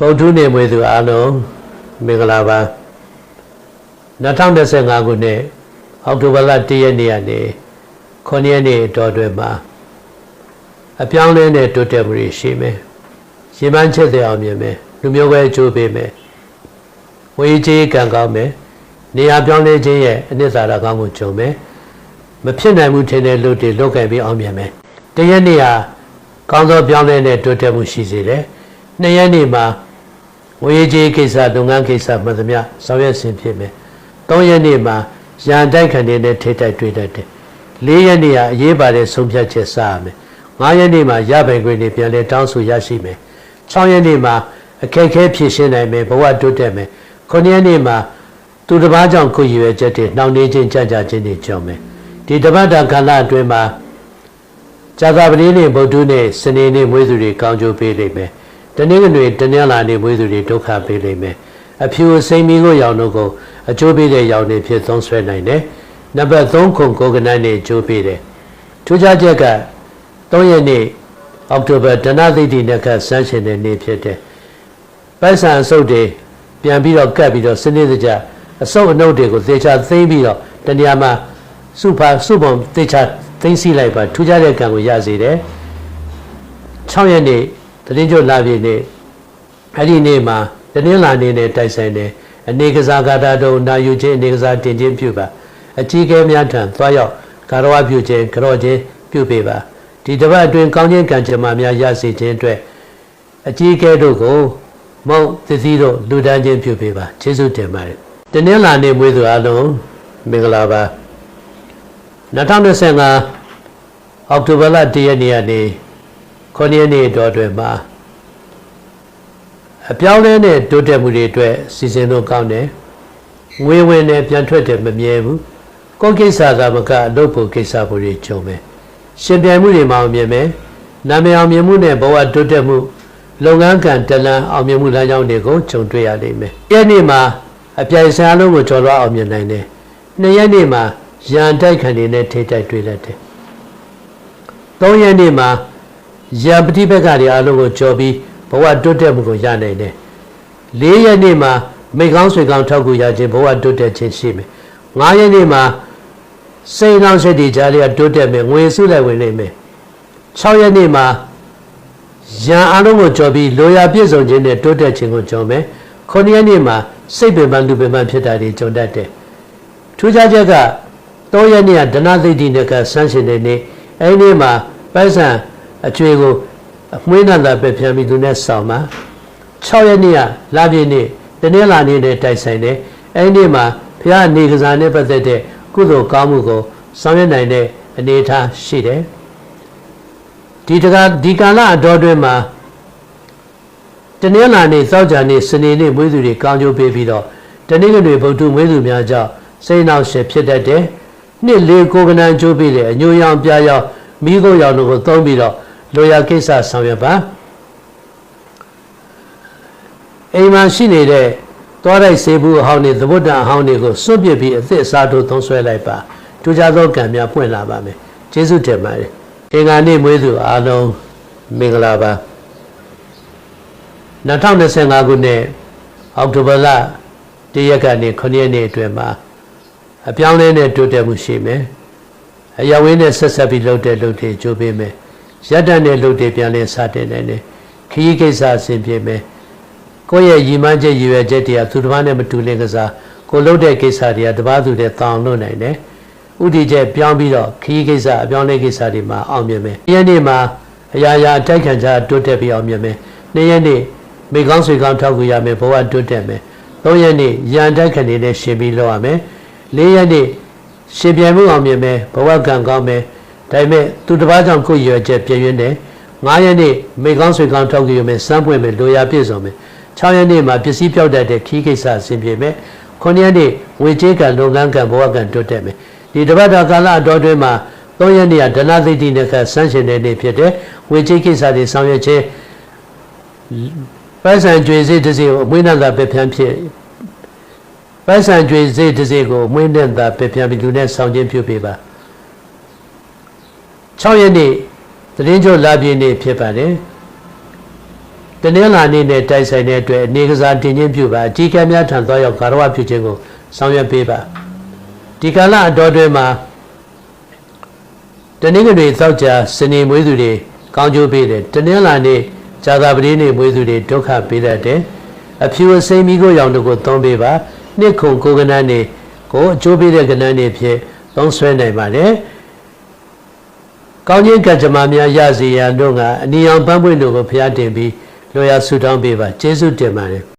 ပုတ်ထုနေမွေသူအားလုံးမင်္ဂလာပါ2025ခုနှစ်အောက်တိုဘာလ1ရက်နေ့ကနေ9ရက်နေ့တော်တွင်မှာအပြောင်းလဲနဲ့တိုးတက်မှုတွေရှိမယ်။ရေမှန်းချက်တဲ့အောင်မြင်မယ်။လူမျိုးပဲအကျိုးပေးမယ်။ဝေးကြီးကံကောင်းမယ်။နေရာပြောင်းလဲခြင်းရဲ့အနှစ်သာရကောင်းမှုကြုံမယ်။မဖြစ်နိုင်မှုထင်တဲ့လူတွေလုတ်ခဲ့ပြီးအောင်မြင်မယ်။တရက်နေ့ဟာကောင်းသောပြောင်းလဲနဲ့တိုးတက်မှုရှိစေတယ်။နှစ်ရက်နေ့မှာ ဝေးကြီးကိစ္စလုပ်ငန်းကိစ္စမှန်သမျှဆောင်ရွက်ခြင်းဖြစ်မယ်။သုံးရက်နေ့မှာရန်တိုက်ခံနေတဲ့ထိတိုက်တွေ့တတ်တယ်။လေးရက်နေ့ဟာအရေးပါတဲ့ဆုံးဖြတ်ချက်စရမယ်။ငါးရက်နေ့မှာရပိုင်ခွင့်တွေပြန်လဲတောင်းဆိုရရှိမယ်။၆ရက်နေ့မှာအခက်အခဲဖြေရှင်းနိုင်မယ်ဘဝတိုးတက်မယ်။ခုနှစ်ရက်နေ့မှာသူတစ်ပါးကြောင့်ကိုယ်ရည်ရွယ်ချက်တွေနှောင့်နှေးခြင်းကြကြခြင်းတွေကြုံမယ်။ဒီတပတ်တာကာလအတွင်းမှာဇာတာပတိနဲ့ဗုဒ္ဓနဲ့စနေနေ့မွေးသူတွေကောင်းကျိုးပေးလိမ့်မယ်။ တနင်္ဂနွေတနင်္လာနေ့မွေးသူတွေဒုက္ခပေးလိမ့်မယ်။အဖြူစိမ်မီကိုရောင်တို့ကိုအကျိုးပေးတဲ့ရောင်တွေဖြစ်သုံးဆွဲနိုင်တယ်။နံပါတ်3ခုကိုကနန်းနဲ့အကျိုးပေးတယ်။ထူးခြားချက်က3ရက်နေ့အောက်တိုဘာဒနာသိတိနက္ခဆန်းရှင်တဲ့နေ့ဖြစ်တယ်။ပိုက်ဆံအစုပ်တွေပြန်ပြီးတော့ကတ်ပြီးတော့စနစ်တကျအစုပ်အနှုတ်တွေကိုသေချာသိမ့်ပြီးတော့တနေရာမှာစုဖာစုပုံသေချာသိမ့်စီလိုက်ပါထူးခြားတဲ့ကံကိုရစေတယ်။6ရက်နေ့ တရင်ကျုပ်လာပြည့်နေ့အဲ့ဒီနေ့မှာတနင်္လာနေ့နဲ့တိုက်ဆိုင်တယ်အနေကစားကာတာတို့နာယူခြင်းအနေကစားတင်ခြင်းပြုပါအကြီးကဲများထံသွားရောက်ကာရဝပြုခြင်းကြော့ခြင်းပြုပေးပါဒီတစ်ပတ်အတွင်းကောင်းခြင်းကံကြမ္မာများရစေခြင်းအတွက်အကြီးကဲတို့ကိုမုံသစ္စည်းတို့လူဒန်းခြင်းပြုပေးပါကျေးဇူးတင်ပါတယ်တနင်္လာနေ့မွေးသူအလုံးမင်္ဂလာပါ2025အောက်တိုဘာလ1ရက်နေ့ကနေ 9ရက်နေ့တော်တွင်မှာအပြောင်းလဲနဲ့တိုးတက်မှုတွေအတွက်စီစဉ်လို့ကောင်းတယ်ငွေဝင်နဲ့ပြန်ထွက်တယ်မမြဲဘူးကိုယ်ကိစ္စသာမကအလုပ်ဖို့ကိစ္စဖို့တွေကြုံမယ်ရှင်ပြိုင်မှုတွေမအောင်မြင်မယ်နာမည်အောင်မြင်မှုနဲ့ဘဝတိုးတက်မှုလုပ်ငန်းကံတလန်အောင်မြင်မှုလမ်းကြောင်းတွေကိုခြုံတွေ့ရလိမ့်မယ်ဒီနေ့မှာအပြိုင်ဆိုင်လုံးကိုကျော်လွှားအောင်မြင်နိုင်တယ်နှစ်ရက်နေ့မှာရန်တိုက်ခံနေတဲ့ထိတိုက်တွေ့လက်တယ်သုံးရက်နေ့မှာ ရန်ပฏิဘက်ကတွေအလုံးကိုကျော်ပြီးဘဝတိုးတက်မှုကိုရနိုင်တယ်။၄ရက်နေ့မှာမိကောင်းဆွေကောင်းထောက်ကူရခြင်းဘဝတိုးတက်ခြင်းရှိမယ်။၅ရက်နေ့မှာစိတ်နှောင့်ယှက်တွေကြားလေးကတိုးတက်မယ်ငွေစုလိုက်ဝင်နိုင်မယ်။၆ရက်နေ့မှာရန်အလုံးကိုကြော်ပြီးလိုရာပြည့်စုံခြင်းနဲ့တိုးတက်ခြင်းကိုကြော်မယ်။9ရက်နေ့မှာစိတ်ပင်ပန်းလူပင်ပန်းဖြစ်တာတွေကြုံတတ်တယ်။ထူးခြားချက်က3ရက်နေ့ကဒနာသိတိနဲ့ကဆန်းရှင်တဲ့နေ့အဲဒီနေ့မှာပိုက်ဆံ အကျွေးကိုအမွှေးနန္တာပဲပြန်ပြီးသူနဲ့ဆောင်မှာ6ရက်နေ့ကလာပြည့်နေ့တနင်္လာနေ့နဲ့တိုက်ဆိုင်တယ်အဲဒီနေ့မှာဘုရားနေကစားနဲ့ပတ်သက်တဲ့ကုသိုလ်ကောင်းမှုကိုဆောင်ရွက်နိုင်တဲ့အနေအထားရှိတယ်ဒီတကဒီကာလအတော်တွင်မှာတနင်္လာနေ့စောက်ကြနေ့စနေနေ့မွေးသူတွေကောင်းကျိုးပေးပြီးတော့တနင်္ဂနွေဗုဒ္ဓမွေးသူများကြောင့်စိတ်နှောက်ရှက်ဖြစ်တတ်တယ်နှစ်လေးကိုကနန်းကျိုးပေးတဲ့အညိုရောင်ပြားရောင်မိခိုးရောင်တို့ကိုသုံးပြီးတော့ လိုရာကိစ္စဆောင်ရွက်ပါအိမ်မှာရှိနေတဲ့သွားတိုက်စေဘူးအဟောင်းတွေသဘုဒ္ဓအဟောင်းတွေကိုစွန့်ပစ်ပြီးအသစ်အစားထိုးသုံးဆွဲလိုက်ပါထူးခြားသောကံများပွင့်လာပါမယ်ကျေးဇူးတင်ပါတယ်အင်္ဂါနေ့မွေးသူအားလုံးမင်္ဂလာပါ2025ခုနှစ်အောက်တိုဘာလတရက်ကနေ9ရက်နေ့အတွင်းမှာအပြောင်းလဲနဲ့တိုးတက်မှုရှိမယ်အရဝင်းနဲ့ဆက်ဆက်ပြီးလှုပ်တဲ့လှုပ်တွေကြိုးပေးမယ် ရက်တန်တဲ့လှုပ်တွေပြန်လဲစတင်နိုင်တယ်ခရီးကိစ္စအဆင်ပြေမယ်ကိုယ့်ရဲ့ရည်မှန်းချက်ရည်ရွယ်ချက်တွေကသူတစ်ပါးနဲ့မတူလင်ကစားကိုလှုပ်တဲ့ကိစ္စတွေကတပါးသူတဲ့တောင်းလွတ်နိုင်တယ်ဥတီချက်ပြောင်းပြီးတော့ခရီးကိစ္စအပြောင်းလဲကိစ္စတွေမှာအောင်မြင်မယ်ဒီရက်နေ့မှာအရာရာအတိုက်ခံကြတိုးတက်ပြီးအောင်မြင်မယ်နေ့ရက်နေ့မိကောင်းဆွေကောင်းထောက်ကူရမယ်ဘဝတိုးတက်မယ်သုံးရက်နေ့ရန်တိုက်ခံနေတဲ့ရှင်ပြီးလောက်ရမယ်လေးရက်နေ့ရှင်ပြိုင်မှုအောင်မြင်မယ်ဘဝကံကောင်းမယ် ဒါပေမဲ့သူတစ်ပါးကြောင့်ကိုယ်ရွယ်ချက်ပြည့်ရင်းတယ်9ရက်နေ့မိကောင်းဆွေကောင်းထောက်ကြည့်ရမယ်စမ်းပွင့်မယ်လိုရာပြည့်စုံမယ်6ရက်နေ့မှာပစ္စည်းပြောက်တတ်တဲ့ခီးကိစ္စအဆင်ပြေမယ်9ရက်နေ့ဝေချေကံလုပ်ငန်းကံဘဝကံတိုးတက်မယ်ဒီတပတ်တာကာလအတော်တွင်းမှာ3ရက်နေ့ကဒနာသိတိနဲ့ကဆန်းရှင်တဲ့နေ့ဖြစ်တဲ့ဝေချေကိစ္စတွေဆောင်ရွက်ခြင်းပိုက်ဆံကြွေစိတ်တစ်စိကိုအမွေးနန္တာပဲဖြန်းဖြစ်ပိုက်ဆံကြွေစိတ်တစ်စိကိုအမွေးနန္တာပဲဖြန်းပြီးလူနဲ့ဆောင်ခြင်းပြုပေးပါ 6ရက်နေ့သတင်းကြိုလာပြည့်နေ့ဖြစ်ပါတယ်တတနင်္လာနေ့နဲ့တိုက်ဆိုင်တဲ့အတွက်အနေကစားတင်ချင်းပြုပါအကြီးကဲများထံသွားရောက်ဂါရဝပြုခြင်းကိုဆောင်ရွက်ပေးပါဒီကာလအတော်တွင်မှာတနင်္ဂနွေသောကြာစနေမွေးသူတွေကောင်းကျိုးပေးတယ်တနင်္လာနေ့ဇာတာပတိနေ့မွေးသူတွေဒုက္ခပေးတတ်တယ်အဖြူအစိမ်းမိကိုရောင်တို့ကိုသုံးပေးပါနှစ်ခုကိုကနန်းနေကိုအကျိုးပေးတဲ့ကနန်းနေဖြစ်သုံးဆွဲနိုင်ပါတယ် ကောင်းခြင်းကံကြမ္မာများရစေရန်တို့ကအနီအောင်ပန်းပွင့်တို့ကိုဖျားတင်ပြီးလောရဆူတောင်းပေးပါကျေးဇူးတင်ပါတယ်